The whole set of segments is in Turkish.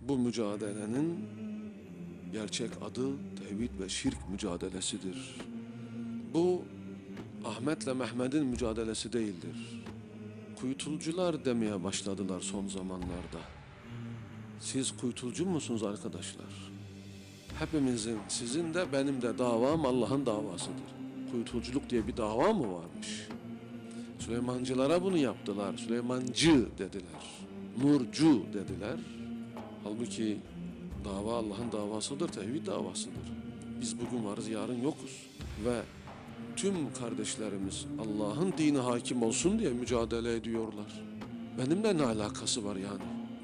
Bu mücadelenin gerçek adı tevhid ve şirk mücadelesidir. Bu Ahmet'le Mehmet'in mücadelesi değildir. Kuytulcular demeye başladılar son zamanlarda. Siz kuytulcu musunuz arkadaşlar? Hepimizin, sizin de benim de davam Allah'ın davasıdır. Kuytulculuk diye bir dava mı varmış? Süleymancılara bunu yaptılar. Süleymancı dediler. Nurcu dediler. Halbuki dava Allah'ın davasıdır, tevhid davasıdır. Biz bugün varız, yarın yokuz. Ve tüm kardeşlerimiz Allah'ın dini hakim olsun diye mücadele ediyorlar. Benimle ne alakası var yani?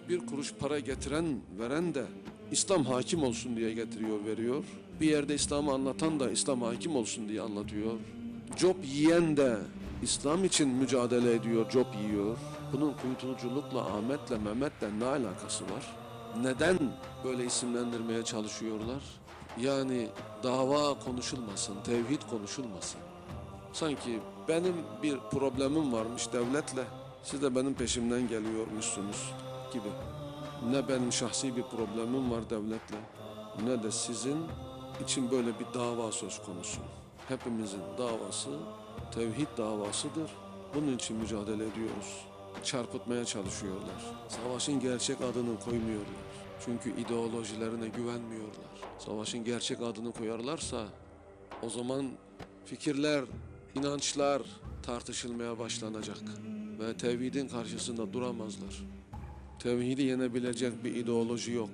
Bir kuruş para getiren, veren de İslam hakim olsun diye getiriyor, veriyor. Bir yerde İslam'ı anlatan da İslam hakim olsun diye anlatıyor. Job yiyen de İslam için mücadele ediyor, job yiyor. Bunun kuytuluculukla, Ahmet'le, Mehmet'le ne alakası var? Neden böyle isimlendirmeye çalışıyorlar? Yani dava konuşulmasın, tevhid konuşulmasın. Sanki benim bir problemim varmış devletle, siz de benim peşimden geliyormuşsunuz gibi. Ne benim şahsi bir problemim var devletle, ne de sizin için böyle bir dava söz konusu. Hepimizin davası tevhid davasıdır. Bunun için mücadele ediyoruz. Çarpıtmaya çalışıyorlar. Savaşın gerçek adını koymuyorlar. Çünkü ideolojilerine güvenmiyorlar. Savaşın gerçek adını koyarlarsa o zaman fikirler, inançlar tartışılmaya başlanacak ve tevhidin karşısında duramazlar. Tevhidi yenebilecek bir ideoloji yok.